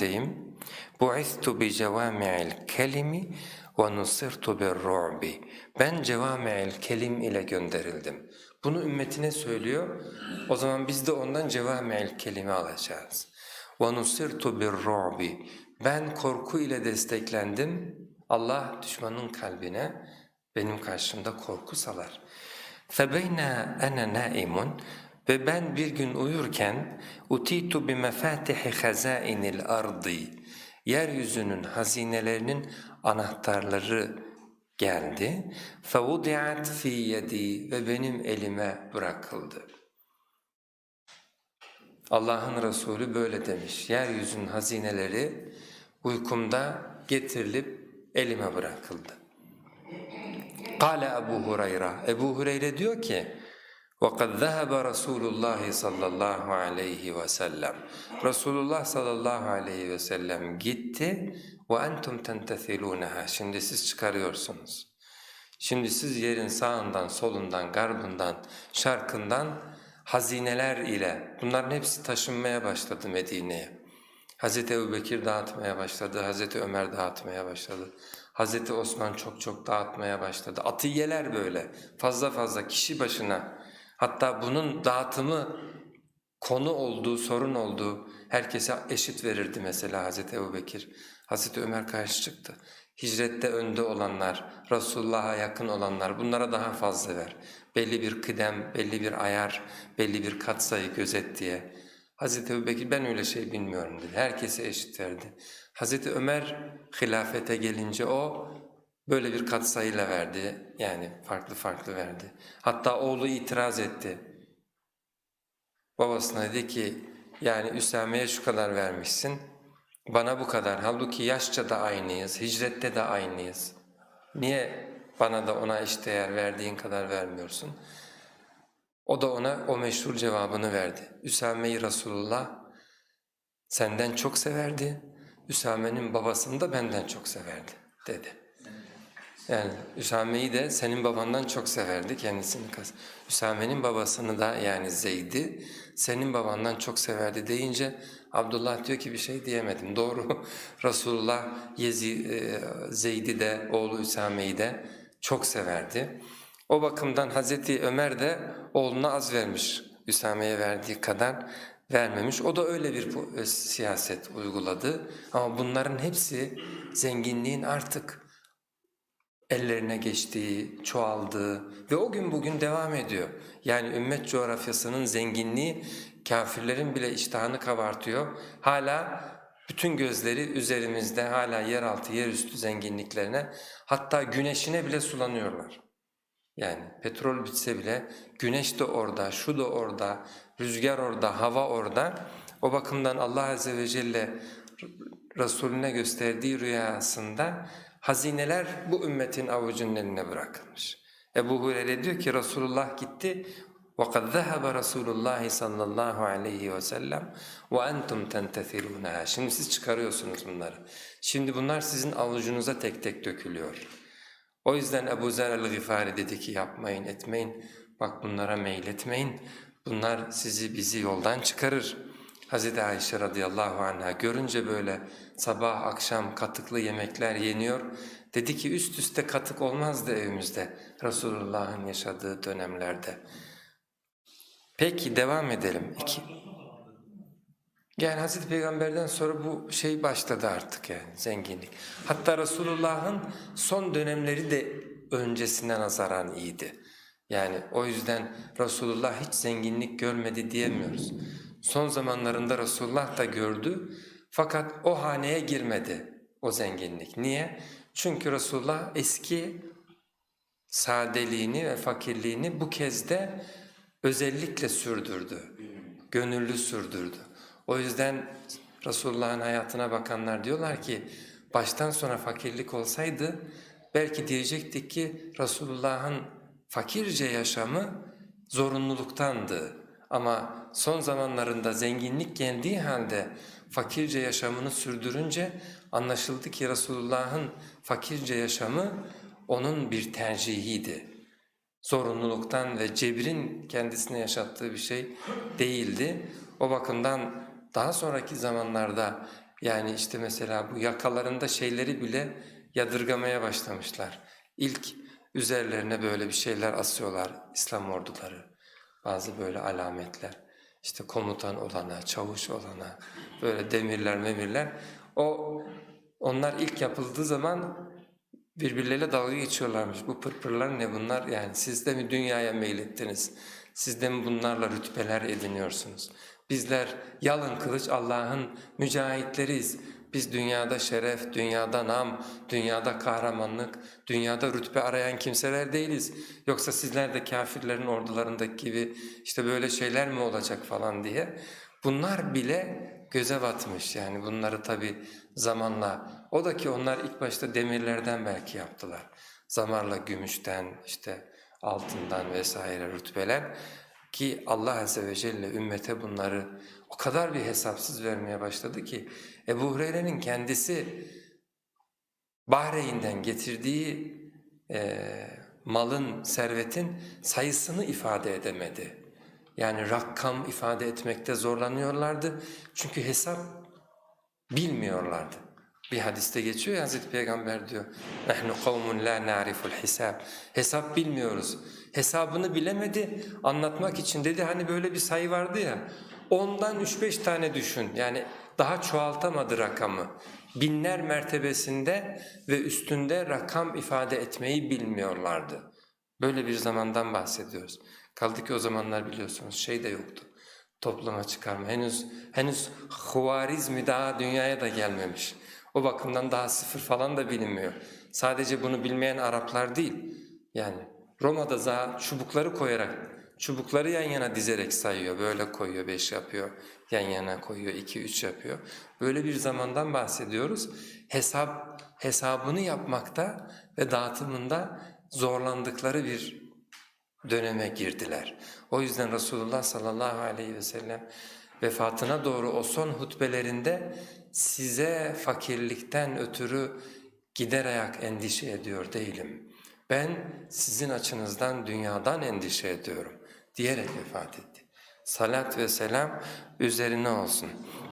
haldeyim. Bu'istu bi cevami'il kelimi ve nusirtu bir ru'bi. Ben cevami'il kelim ile gönderildim. Bunu ümmetine söylüyor. O zaman biz de ondan cevami'il kelimi alacağız. Ve nusirtu bir ru'bi. Ben korku ile desteklendim. Allah düşmanın kalbine benim karşımda korku salar. فَبَيْنَا أَنَا نَائِمٌ ve ben bir gün uyurken utitu bi mefatihi hazainil ardı yeryüzünün hazinelerinin anahtarları geldi. Fevdiat fi yedi ve benim elime bırakıldı. Allah'ın Resulü böyle demiş. Yeryüzünün hazineleri uykumda getirilip elime bırakıldı. Kale Ebu Hureyre. Ebu Hureyre diyor ki: وَقَدْ ذَهَبَ رَسُولُ اللّٰهِ sallallahu aleyhi ve sellem. Resulullah sallallahu aleyhi ve sellem gitti وَاَنْتُمْ تَنْتَثِلُونَهَا Şimdi siz çıkarıyorsunuz. Şimdi siz yerin sağından, solundan, garbından, şarkından hazineler ile bunların hepsi taşınmaya başladı Medine'ye. Hazreti Ebubekir dağıtmaya başladı, Hazreti Ömer dağıtmaya başladı. Hazreti Osman çok çok dağıtmaya başladı. Atiyeler böyle fazla fazla kişi başına hatta bunun dağıtımı konu olduğu, sorun olduğu herkese eşit verirdi mesela Hazreti Ebubekir. Hazreti Ömer karşı çıktı. Hicrette önde olanlar, Resulullah'a yakın olanlar bunlara daha fazla ver. Belli bir kıdem, belli bir ayar, belli bir katsayı gözet diye. Hazreti Ebubekir ben öyle şey bilmiyorum dedi. Herkese eşit verdi. Hazreti Ömer hilafete gelince o böyle bir katsayıyla verdi. Yani farklı farklı verdi. Hatta oğlu itiraz etti. Babasına dedi ki yani Üsame'ye şu kadar vermişsin. Bana bu kadar. Halbuki yaşça da aynıyız, hicrette de aynıyız. Niye bana da ona eşdeğer verdiğin kadar vermiyorsun? O da ona o meşhur cevabını verdi. Üsame'yi Resulullah senden çok severdi, Üsame'nin babasını da benden çok severdi dedi. Yani Üsame'yi de senin babandan çok severdi kendisini. Üsame'nin babasını da yani Zeyd'i senin babandan çok severdi deyince Abdullah diyor ki bir şey diyemedim. Doğru Resulullah Yezi, e, Zeyd'i de oğlu Üsame'yi de çok severdi. O bakımdan Hazreti Ömer de oğluna az vermiş. Üsame'ye verdiği kadar vermemiş. O da öyle bir e, siyaset uyguladı. Ama bunların hepsi zenginliğin artık ellerine geçtiği, çoğaldığı ve o gün bugün devam ediyor. Yani ümmet coğrafyasının zenginliği kafirlerin bile iştahını kabartıyor. Hala bütün gözleri üzerimizde hala yeraltı, yerüstü zenginliklerine hatta güneşine bile sulanıyorlar. Yani petrol bitse bile güneş de orada, şu da orada, rüzgar orada, hava orada. O bakımdan Allah Azze ve Celle Resulüne gösterdiği rüyasında hazineler bu ümmetin avucunun eline bırakılmış. Ebu Hureyre diyor ki Resulullah gitti وَقَدْ ذَهَبَ رَسُولُ اللّٰهِ sallallahu aleyhi ve sellem وَاَنْتُمْ تَنْتَثِرُونَهَا Şimdi siz çıkarıyorsunuz bunları. Şimdi bunlar sizin avucunuza tek tek dökülüyor. O yüzden Ebu Zer el-Gıfari dedi ki yapmayın etmeyin, bak bunlara meyletmeyin, bunlar sizi bizi yoldan çıkarır. Hz. Ayşe radıyallahu anh'a görünce böyle sabah akşam katıklı yemekler yeniyor, dedi ki üst üste katık olmazdı evimizde Resulullah'ın yaşadığı dönemlerde. Peki devam edelim. İki. Yani Hazreti Peygamber'den sonra bu şey başladı artık yani zenginlik. Hatta Resulullah'ın son dönemleri de öncesine nazaran iyiydi. Yani o yüzden Resulullah hiç zenginlik görmedi diyemiyoruz. Son zamanlarında Resulullah da gördü fakat o haneye girmedi o zenginlik. Niye? Çünkü Resulullah eski sadeliğini ve fakirliğini bu kez de özellikle sürdürdü, gönüllü sürdürdü. O yüzden Resulullah'ın hayatına bakanlar diyorlar ki baştan sona fakirlik olsaydı belki diyecektik ki Resulullah'ın fakirce yaşamı zorunluluktandı. Ama son zamanlarında zenginlik geldiği halde fakirce yaşamını sürdürünce anlaşıldı ki Resulullah'ın fakirce yaşamı onun bir tercihiydi. Zorunluluktan ve cebrin kendisine yaşattığı bir şey değildi. O bakımdan daha sonraki zamanlarda Yani işte mesela bu yakalarında şeyleri bile yadırgamaya başlamışlar. İlk üzerlerine böyle bir şeyler asıyorlar İslam orduları. Bazı böyle alametler. İşte komutan olana, çavuş olana, böyle demirler memirler. O onlar ilk yapıldığı zaman birbirleriyle dalga geçiyorlarmış. Bu pırpırlar ne bunlar? Yani siz de mi dünyaya meylettiniz? Siz de mi bunlarla rütbeler ediniyorsunuz? Bizler yalın kılıç Allah'ın mücahitleriyiz. Biz dünyada şeref, dünyada nam, dünyada kahramanlık, dünyada rütbe arayan kimseler değiliz. Yoksa sizler de kafirlerin ordularındaki gibi işte böyle şeyler mi olacak falan diye. Bunlar bile göze batmış yani bunları tabi zamanla o da ki onlar ilk başta demirlerden belki yaptılar. Zamanla gümüşten işte altından vesaire rütbeler ki Allah Azze ve Celle ümmete bunları o kadar bir hesapsız vermeye başladı ki Ebu Hureyre'nin kendisi Bahreyn'den getirdiği eee, malın, servetin sayısını ifade edemedi. Yani rakam ifade etmekte zorlanıyorlardı. Çünkü hesap bilmiyorlardı. Bir hadiste geçiyor ya Hazreti Peygamber diyor. Nahnu kavmun la na'riful hisab. Hesap bilmiyoruz. Hesabını bilemedi. Anlatmak için dedi hani böyle bir sayı vardı ya. Ondan üç beş tane düşün. Yani daha çoğaltamadı rakamı. Binler mertebesinde ve üstünde rakam ifade etmeyi bilmiyorlardı. Böyle bir zamandan bahsediyoruz. Kaldı ki o zamanlar biliyorsunuz şey de yoktu. Topluma çıkarma. Henüz henüz Huvarizmi daha dünyaya da gelmemiş. O bakımdan daha sıfır falan da bilinmiyor. Sadece bunu bilmeyen Araplar değil. Yani Roma'da daha çubukları koyarak, çubukları yan yana dizerek sayıyor. Böyle koyuyor, beş yapıyor. Yan yana koyuyor, iki, üç yapıyor. Böyle bir zamandan bahsediyoruz. Hesap, hesabını yapmakta ve dağıtımında zorlandıkları bir döneme girdiler. O yüzden Resulullah sallallahu aleyhi ve sellem vefatına doğru o son hutbelerinde size fakirlikten ötürü gider ayak endişe ediyor değilim. Ben sizin açınızdan dünyadan endişe ediyorum diyerek vefat etti. Salat ve selam üzerine olsun.